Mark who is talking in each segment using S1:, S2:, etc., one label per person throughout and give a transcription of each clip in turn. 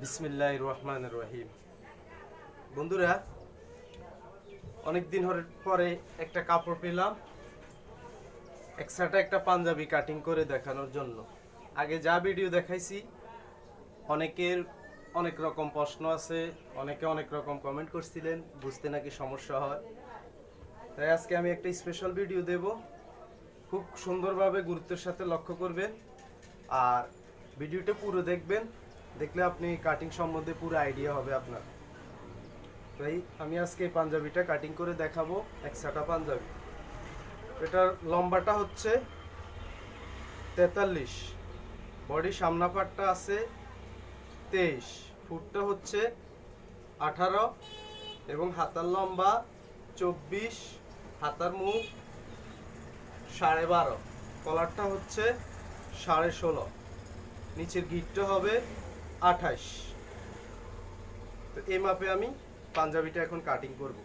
S1: বিসমিল্লাহ রহমান রহিম। বন্ধুরা অনেক দিন পরে একটা কাপড় পেলাম, এক্সট্রাটা একটা পাঞ্জাবি কাটিং করে দেখানোর জন্য। আগে যা ভিডিও দেখাইছি, অনেকের অনেক রকম প্রশ্ন আছে, অনেকে অনেক রকম কমেন্ট করছিলেন, বুঝতে নাকি সমস্যা হয়। তাই আজকে আমি একটা স্পেশাল ভিডিও দেব। খুব সুন্দরভাবে গুরুত্বের সাথে লক্ষ্য করবেন, আর ভিডিওটা পুরো দেখবেন। দেখলে আপনি কাটিং সম্বন্ধে পুরো আইডিয়া হবে আপনার। তাই আমি আজকে এই পাঞ্জাবিটা কাটিং করে দেখাবো একসাটা পাঞ্জাবি। এটার লম্বাটা হচ্ছে তেতাল্লিশ। বডি সামনা পাটটা আছে তেইশ। ফুটটা হচ্ছে আঠারো এবং হাতার লম্বা চব্বিশ। হাতার মুখ সাড়ে বারো। কলারটা হচ্ছে সাড়ে ষোলো। নিচের গিটটা হবে আঠাশ। তো এই মাপে আমি পাঞ্জাবিটা এখন কাটিং করব।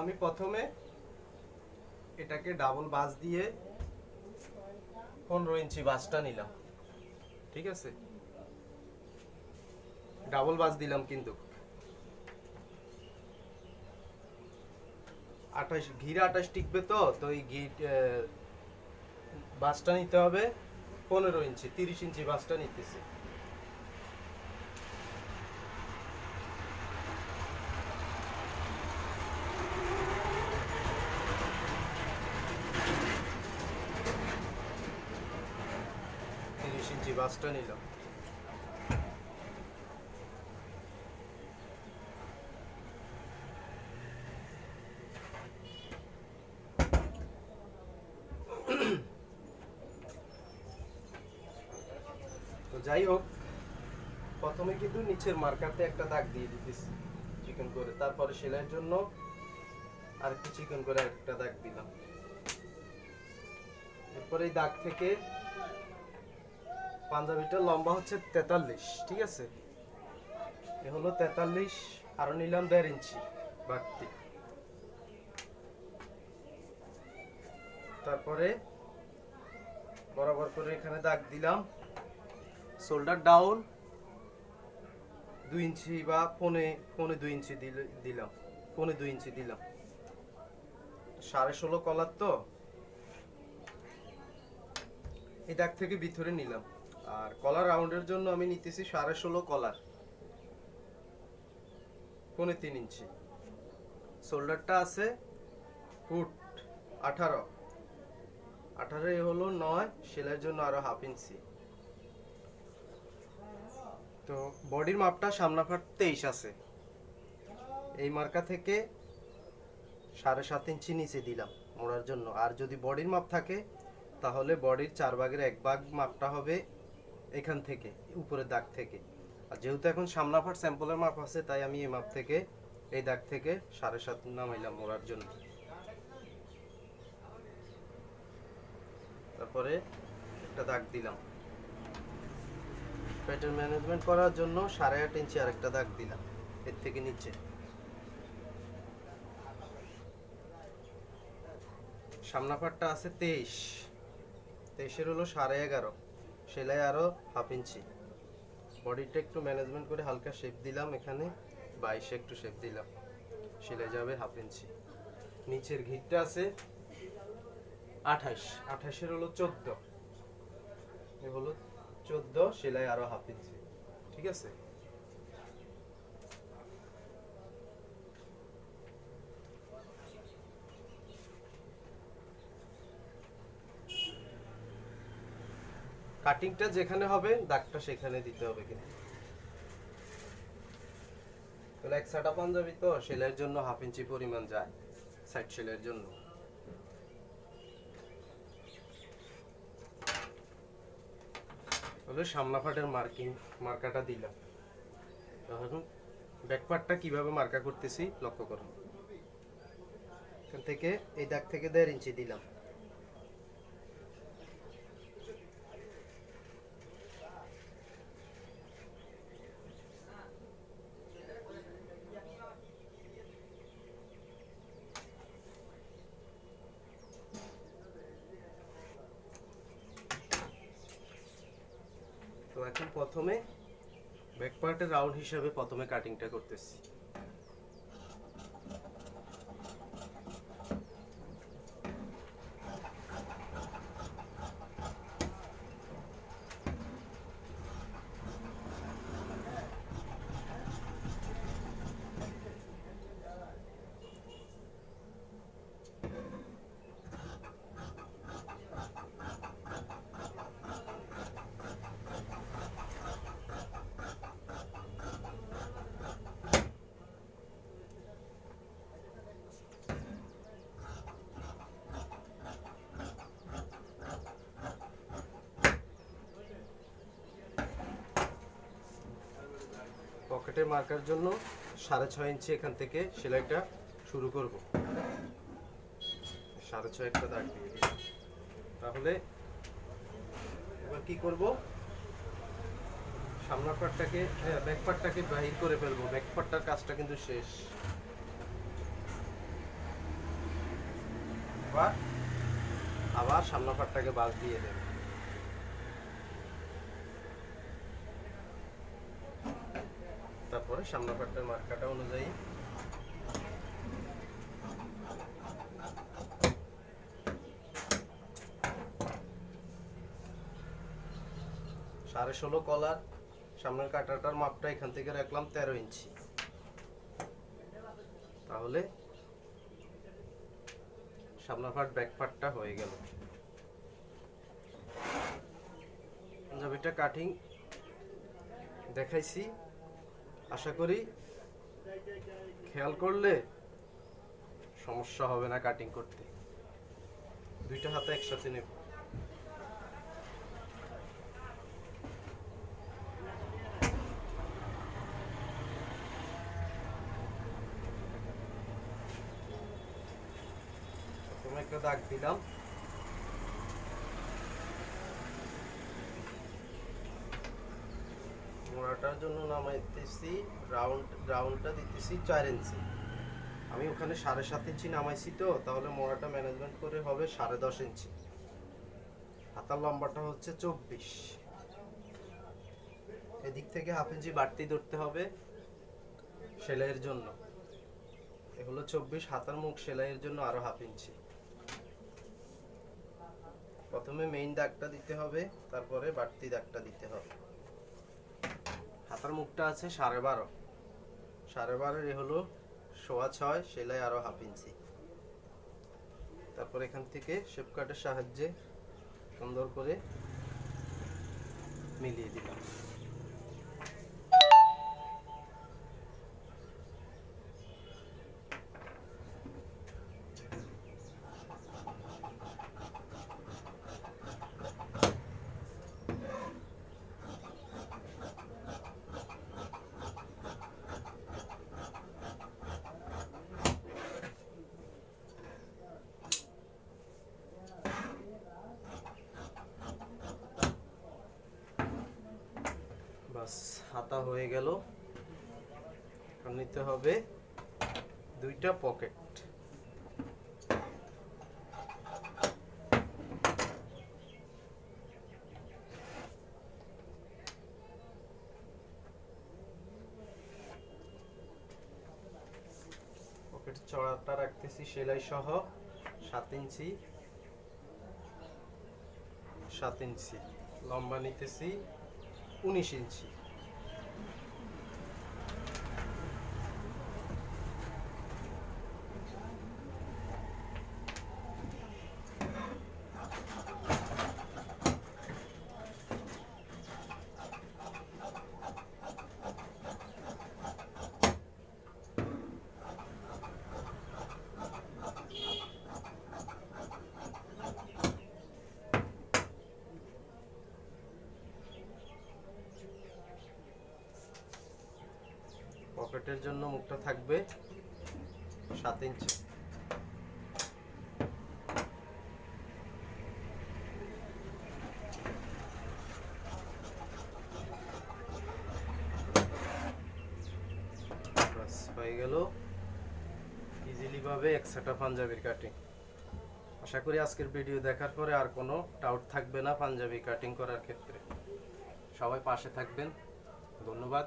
S1: আমি প্রথমে এটাকে ডাবল বাস দিয়ে পনেরো ইঞ্চি বাসটা নিলাম। ঠিক আছে? ডাবল বাস দিলাম কিন্তু। আঠাশ, ঘিরে আঠাশ টিকবে তো? তো এই গিট বাসটা নিতে হবে। পনেরো ইঞ্চি তিরিশ ইঞ্চি বাসটা নিতেছি। তিরিশ ইঞ্চি বাসটা নিলাম। যাই হোক, প্রথমে কিন্তু নিচের মার্কাতে একটা দাগ দিয়ে দিতেছি চিকেন করে। তারপরে সেলাইয়ের জন্য আর একটু চিকেন করে একটা দাগ দিলাম। এরপরে এই দাগ থেকে পাঞ্জাবিটা লম্বা হচ্ছে তেতাল্লিশ, ঠিক আছে? এ হলো তেতাল্লিশ, আরও নিলাম দেড় ইঞ্চি বাড়তি। তারপরে বরাবর করে এখানে দাগ দিলাম। শোল্ডার ডাউন দুই ইঞ্চি বা পনে পনে দুই ইঞ্চি দিলে- দিলাম। পনে দুই ইঞ্চি দিলাম। সাড়ে ষোলো কলার তো। এই দাগ থেকে ভিতরে নিলাম। আর কলার রাউন্ডের জন্য আমি নিতেছি সাড়ে ষোলো কলার। পনে তিন ইঞ্চি। শোল্ডারটা আছে ফুট আঠারো। আঠারো হলো নয়, সেলাইয়ের জন্য আরও হাফ ইঞ্চি। তো বডির মাপটা সামনা ফাট তেইশ আছে। এই মার্কা থেকে সাড়ে সাত ইঞ্চি নিচে দিলাম মোড়ার জন্য। আর যদি বডির মাপ থাকে, তাহলে বডির চার ভাগের এক ভাগ মাপটা হবে এখান থেকে, উপরের দাগ থেকে। আর যেহেতু এখন সামনা ফাট স্যাম্পলের মাপ আছে, তাই আমি এই মাপ থেকে, এই দাগ থেকে সাড়ে সাত নামাইলাম মোড়ার জন্য। তারপরে একটা দাগ দিলাম। পেটের ম্যানেজমেন্ট করার জন্য সাড়ে আট ইঞ্চি আরেকটা দাগ দিলাম, এর থেকে নিচে। সামনা পাটটা আছে তেইশ। তেইশের হলো সাড়ে এগারো, সেলাই আরও হাফ ইঞ্চি। বডিটা একটু ম্যানেজমেন্ট করে হালকা শেপ দিলাম, এখানে বাইশে একটু শেপ দিলাম। সেলাই যাবে হাফ ইঞ্চি। নিচের ঘিরটা আছে আঠাশ, আঠাশের হলো চোদ্দ। এ হলো চোদ্দ, সেলাই আরও হাফ ইঞ্চি। ঠিক আছে? কাটিংটা যেখানে হবে, দাগটা সেখানে দিতে হবে কিন্তু। এক সাটা পাঞ্জাবি তো, সেলাইয়ের জন্য হাফ ইঞ্চি পরিমাণ যায় সাইড সেলাইয়ের জন্য। তাহলে সামনা ফাটের মার্কিং, মার্কাটা দিলাম। এখন ব্যাকপার্টটা কীভাবে মার্কা করতেছি লক্ষ্য করুন। এখান থেকে এই দাগ থেকে দেড় ইঞ্চি দিলাম। প্রথমে ব্যাক রাউন্ড হিসাবে প্রথমে কাটিংটা করতেছি। পকেটের মার্কার জন্য সাড়ে ছয় ইঞ্চি এখান থেকে সেলাইটা শুরু করব। সাড়ে ছয় একটা দাগ দিয়ে দিই তাহলে এবার কি করব? সামনের পাটটাকে ব্যাক পাটটাকে বাহির করে ফেলব। ব্যাক পাটটার কাজটা কিন্তু শেষ। আবার আবার সামনের পাটটাকে বাদ দিয়ে দেব। তারপরে সামনের পাটটার মার্কাটা অনুযায়ী। সাড়ে ষোলো কলার সামনের কাটাটার মাপটা এখান থেকে রাখলাম তেরো ইঞ্চি। তাহলে সামনের পাট ব্যাক পাটটা হয়ে গেল। পাঞ্জাবিটা কাটিং দেখাইছি। আশা করি খেয়াল করলে সমস্যা হবে না কাটিং করতে। দুইটা হাতে একসাথে নেব। একটা দাগ দিলাম। মোড়াটার জন্য নামাইতেছি রাউন্ড রাউন্ডটা দিতেছি চার ইঞ্চি আমি ওখানে সাড়ে সাত ইঞ্চি নামাইছি তো, তাহলে মোড়াটা ম্যানেজমেন্ট করে হবে সাড়ে দশ ইঞ্চি হাতার লম্বাটা হচ্ছে চব্বিশ। এদিক থেকে হাফ ইঞ্চি বাড়তি ধরতে হবে সেলাইয়ের জন্য। এ হলো চব্বিশ, হাতার মুখ সেলাইয়ের জন্য আরও হাফ ইঞ্চি প্রথমে মেইন দাগটা দিতে হবে, তারপরে বাড়তি দাগটা দিতে হবে। হাতার মুখটা আছে সাড়ে বারো। সাড়ে বারোর এ হলো সোয়া ছয়, সেলাই আরও হাফ ইঞ্চি। তারপর এখান থেকে শেপ কাটের সাহায্যে সুন্দর করে মিলিয়ে দিলাম। বাস, হাতা হয়ে গেল। নিতে হবে দুইটা পকেট। পকেট চড়াটা রাখতেছি সেলাই সহ, সাত ইঞ্চি সাত ইঞ্চি। লম্বা নিতেছি। উনিশ ইঞ্চি। পকেটের জন্য মুখটা থাকবে সাত ইঞ্চি হয়ে গেল। ইজিলি ভাবে এক সেটা পাঞ্জাবির কাটিং আশা করি আজকের ভিডিও দেখার পরে আর কোনো থাকবে না পাঞ্জাবি কাটিং করার ক্ষেত্রে। সবাই পাশে থাকবেন। ধন্যবাদ।